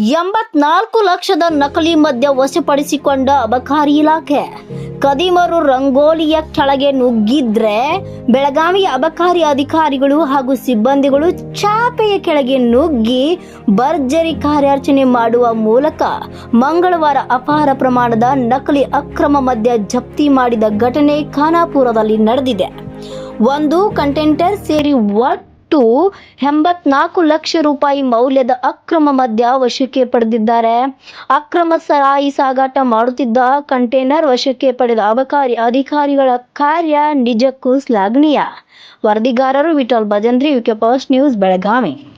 ಎಂಬತ್ನಾಲ್ಕು ಲಕ್ಷದ ನಕಲಿ ಮದ್ಯ ವಶಪಡಿಸಿಕೊಂಡ ಅಬಕಾರಿ ಇಲಾಖೆ. ಕದಿಮರು ರಂಗೋಲಿಯ ಕೆಳಗೆ ನುಗ್ಗಿದ್ರೆ ಬೆಳಗಾವಿಯ ಅಬಕಾರಿ ಅಧಿಕಾರಿಗಳು ಹಾಗೂ ಸಿಬ್ಬಂದಿಗಳು ಚಾಪೆಯ ಕೆಳಗೆ ನುಗ್ಗಿ ಭರ್ಜರಿ ಕಾರ್ಯಾಚರಣೆ ಮಾಡುವ ಮೂಲಕ ಮಂಗಳವಾರ ಅಪಾರ ಪ್ರಮಾಣದ ನಕಲಿ ಅಕ್ರಮ ಮದ್ಯ ಜಪ್ತಿ ಮಾಡಿದ ಘಟನೆ ಖಾನಾಪುರದಲ್ಲಿ ನಡೆದಿದೆ. ಒಂದು ಕಂಟೆಂಟರ್ ಸೇರಿ ಒಟ್ಟು ಎಂಬತ್ನಾಲ್ಕು ಲಕ್ಷ ರೂಪಾಯಿ ಮೌಲ್ಯದ ಅಕ್ರಮ ಮದ್ಯ ವಶಕ್ಕೆ ಪಡೆದಿದ್ದಾರೆ. ಅಕ್ರಮ ಸರಾಯಿ ಸಾಗಾಟ ಮಾಡುತ್ತಿದ್ದ ಕಂಟೇನರ್ ವಶಕ್ಕೆ ಪಡೆದ ಅಬಕಾರಿ ಅಧಿಕಾರಿಗಳ ಕಾರ್ಯ ನಿಜಕ್ಕೂ ಶ್ಲಾಘನೀಯ. ವರದಿಗಾರರು Vithal Bhajantri, UK post news, Belagavi.